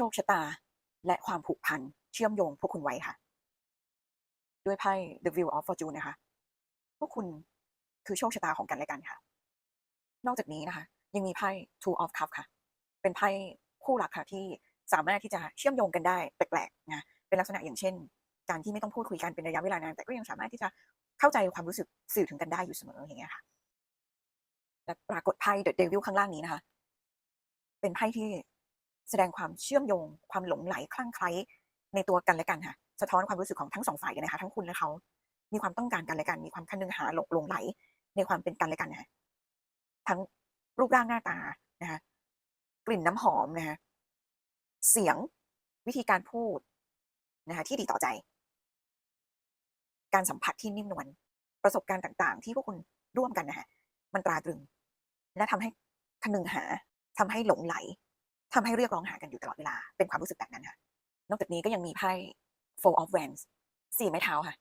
โชคชะตา และความผูกพันเชื่อมโยงพวกคุณไว้ค่ะ ด้วยไพ่ The Wheel of Fortune นะคะ พวกคุณคือโชคชะตาของกันและกันค่ะ นอกจากนี้นะคะ ยังมีไพ่ Two of Cups ค่ะ เป็นไพ่คู่รักค่ะที่สามารถที่จะเชื่อมโยงกันได้แปลกๆนะเป็นลักษณะอย่างเช่น การที่ไม่ต้องพูดคุยกันเป็นระยะเวลานานแต่ก็ยังสามารถที่จะเข้าใจความรู้สึกสื่อถึงกันได้อยู่เสมออย่างเงี้ยค่ะและปรากฏไพ่ The Devil ข้างล่างนี้นะคะ เป็นไพ่ที่ แสดงความเชื่อมโยง ความหลงไหลคลั่งไคล้ในตัวกันและกันค่ะ สะท้อนความรู้สึกของทั้งสองฝ่ายเลยนะคะ ทั้งคุณและเขามีความต้องการกันและกัน มีความคันนึงหาหลงหลงไหล ในความเป็นกันและกันนะทั้งรูปร่างหน้าตานะคะกลิ่นน้ำหอมนะคะเสียงวิธีการพูดนะคะที่ดีต่อใจ การสัมผัสที่นิ่มนวลประสบการณ์ต่าง ๆ ที่พวกคุณร่วมกันนะคะมันตราตรึง และทำให้คนึงหาทำให้หลงไหล ทำให้เรียกร้องหากันอยู่ตลอดเวลา เป็นความรู้สึกแบบนั้นค่ะ นอกจากนี้ก็ยังมีไพ่ Four of Wands สี่ไม้เท้าค่ะ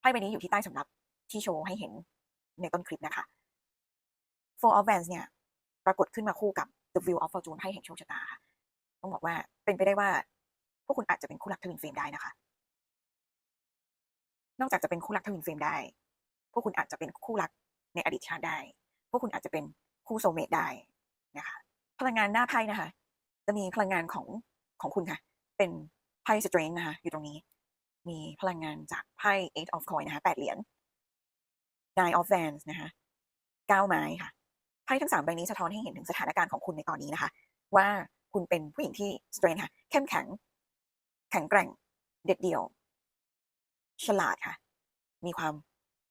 ไพ่ใบนี้อยู่ที่ใต้สำรับที่โชว์ให้เห็นในต้นคลิปนะคะ Four of Wands เนี่ย ปรากฏขึ้นมาคู่กับ The Wheel of Fortune ไพ่แห่งโชคชะตาค่ะ ต้องบอกว่าเป็นไปได้ว่า พวกคุณอาจจะเป็นคู่รักทวินเฟรมได้นะคะ นอกจากจะเป็นคู่รักทวินเฟรมได้ พวกคุณอาจจะเป็นคู่รักในอดีตชาติได้ พวกคุณอาจจะเป็นคู่โซเมตได้นะคะ พลังงานหน้าไพ่นะคะ จะมีพลังงานของของคุณค่ะ เป็นไพ่สเตรนนะคะ อยู่ตรงนี้ มีพลังงานจากไพ่ eight of coin นะคะแปดเหรียญ nine of wands นะคะเก้าไม้ค่ะ ไพ่ทั้งสามใบนี้สะท้อนให้เห็นถึงสถานการณ์ของคุณในตอนนี้นะคะ ว่าคุณเป็นผู้หญิงที่สเตรนค่ะ เข้มแข็ง แข็งแกร่ง เด็ดเดี่ยว ฉลาดค่ะ มีความ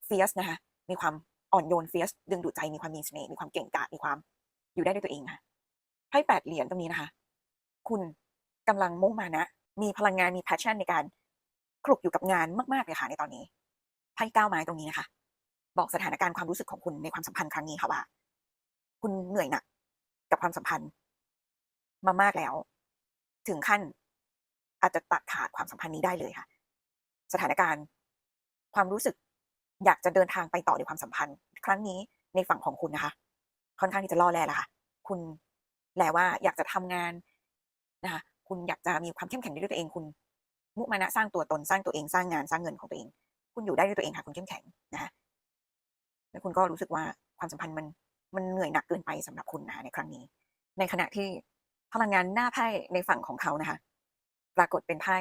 เฟียสนะคะ มีความอ่อนโยนเฟียสดึงดูดใจ มีความมีเสน่ห์ มีความเก่งกาจ มีความอยู่ได้ด้วยตัวเองค่ะ ไพ่แปดเหรียญตรงนี้นะคะ คุณกำลังมุ่งมานะ มีพลังงานมี passion ในการคลุกอยู่กับงานมากๆเลยค่ะในตอนนี้ไพ่ก้าวไม้ตรงนี้นะคะ บอกสถานการณ์ความรู้สึกของคุณในความสัมพันธ์ครั้งนี้ค่ะว่า คุณเหนื่อยหนักกับความสัมพันธ์ มามากแล้ว ถึงขั้นอาจจะตัดขาดความสัมพันธ์นี้ได้เลยค่ะ สถานการณ์ ความรู้สึกอยากจะเดินทางไปต่อในความสัมพันธ์ ครั้งนี้ในฝั่งของคุณนะคะ ค่อนข้างที่จะล่อแร่แล้วค่ะ คุณแปลว่าอยากจะทำงาน นะคะคุณอยากจะมีความเข้มแข็งด้วยตัวเอง คุณมุมานะสร้างตัวตนสร้างตัวเองสร้างงานสร้างเงินของตัวเอง คุณอยู่ได้ด้วยตัวเองค่ะคุณเข้มแข็งนะคะแล้วคุณก็รู้สึกว่าความสัมพันธ์มันมันเหนื่อยหนักเกินไปสำหรับคุณนะคะในครั้งนี้ ในขณะที่พลังงานหน้าไพ่ในฝั่งของเขานะคะ ปรากฏเป็นไพ่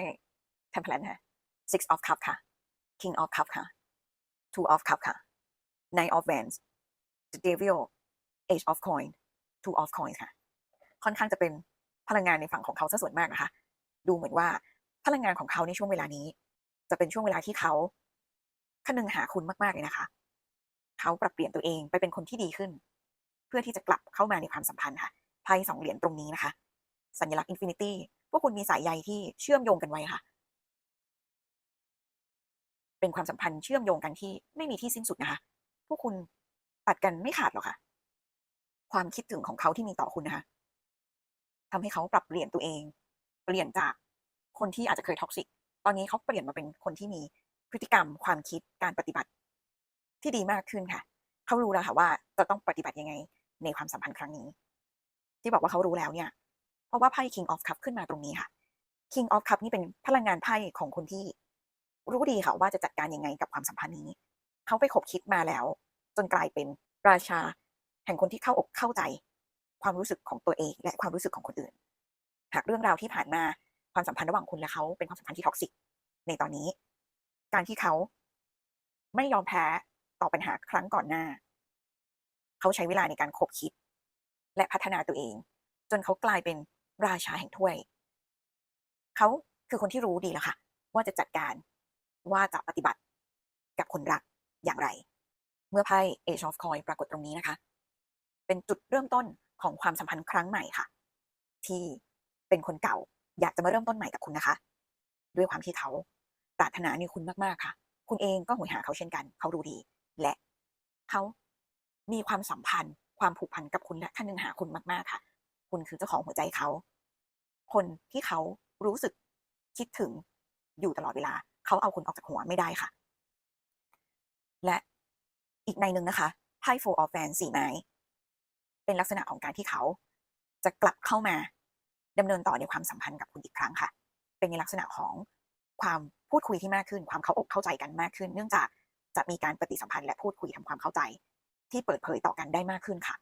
Temperance ค่ะ Six of Cup ค่ะ King of Cup ค่ะ Two of Cup ค่ะ Nine of Wands The Devil Age of Coin Two of Coins ค่ะ ค่อนข้างจะเป็น พลังงานในฝั่งของเขาซะส่วนมากนะคะ ดูเหมือนว่าพลังงานของเขาในช่วงเวลานี้ จะเป็นช่วงเวลาที่เขาคนึงหาคุณมากๆเลยนะคะ เขาปรับเปลี่ยนตัวเองไปเป็นคนที่ดีขึ้น เพื่อที่จะกลับเข้ามาในความสัมพันธ์ค่ะไพ่สองเหรียญตรงนี้นะคะ สัญลักษณ์อินฟินิตี้พวกคุณมีสายใยที่เชื่อมโยงกันไว้ค่ะ เป็นความสัมพันธ์เชื่อมโยงกันที่ไม่มีที่สิ้นสุดนะคะ พวกคุณตัดกันไม่ขาดหรอกค่ะ ความคิดถึงของเขาที่มีต่อคุณนะคะ ทำให้เขาปรับเปลี่ยนตัวเอง เปลี่ยนจากคนที่อาจจะเคยท็อกซิก ตอนนี้เขาเปลี่ยนมาเป็นคนที่มีพฤติกรรม ความคิดการปฏิบัติ ที่ดีมากขึ้นค่ะ เขารู้แล้วค่ะว่าจะต้องปฏิบัติยังไงในความสัมพันธ์ครั้งนี้ ที่บอกว่าเขารู้แล้วเนี่ย เพราะว่าไพ่ King of Cup ขึ้นมาตรงนี้ค่ะ King of Cup นี่เป็นพลังงานไพ่ของคนที่ รู้ดีค่ะว่าจะจัดการยังไงกับความสัมพันธ์นี้ เขาไปขบคิดมาแล้ว จนกลายเป็นราชา แห่งคนที่เข้าอกเข้าใจ ความรู้สึกของตัวเอง และความรู้สึกของคนอื่น หากเรื่องราวที่ผ่านมาความสัมพันธ์ระหว่างคุณและเขาเป็นความสัมพันธ์ที่ท็อกซิกในตอนนี้ การที่เขาไม่ยอมแพ้ต่อปัญหาครั้งก่อนหน้า เขาใช้เวลาในการคบคิด และพัฒนาตัวเอง จนเขากลายเป็นราชาแห่งถ้วย เขาคือคนที่รู้ดีแล้วค่ะ ว่าจะจัดการว่าจะปฏิบัติกับคนรักอย่างไร เมื่อไพ่ Age of Coin ปรากฏตรงนี้นะคะ เป็นจุดเริ่มต้น ของความสัมพันธ์ครั้งใหม่ค่ะ ที่เป็นคนเก่าอยากจะมาเริ่มต้นใหม่กับคุณนะคะ ด้วยความที่เขาปรารถนาในคุณมากๆค่ะ คุณเองก็หวยหาเขาเช่นกัน เขารู้ดี และเขามีความสัมพันธ์ ความผูกพันกับคุณและท่านหนึ่งหาคุณมากๆค่ะ คุณคือเจ้าของหัวใจเขา คนที่เขารู้สึกคิดถึงอยู่ตลอดเวลา เขาเอาคุณออกจากหัวไม่ได้ค่ะ และอีกในหนึ่งนะคะไพ่ Four of Wands สี่ไม้ เป็นลักษณะของการที่เขา จะกลับเข้ามาดำเนินต่อในความสัมพันธ์กับคุณอีกครั้งค่ะ เป็นในลักษณะของความพูดคุยที่มากขึ้น ความเข้าอกเข้าใจกันมากขึ้น เนื่องจากจะมีการปฏิสัมพันธ์และพูดคุยทำความเข้าใจ ที่เปิดเผยต่อกันได้มากขึ้นค่ะ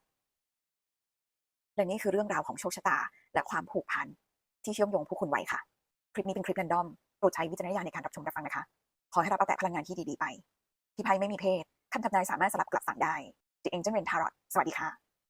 และนี่คือเรื่องราวของโชคชะตา และความผูกพันที่เชื่อมโยงผู้คุณไว้ค่ะ คลิปนี้เป็นคลิปแรนดอมโปรดใช้วิจารณญาณในการรับชมรับฟังนะคะ ขอให้รับเอาแต่พลังงานที่ดีๆไป ที่ไพ่ไม่มีเพศคำทำนายสามารถสลับกลับฝันได้ The Angel Rain Tarot สวัสดีค่ะ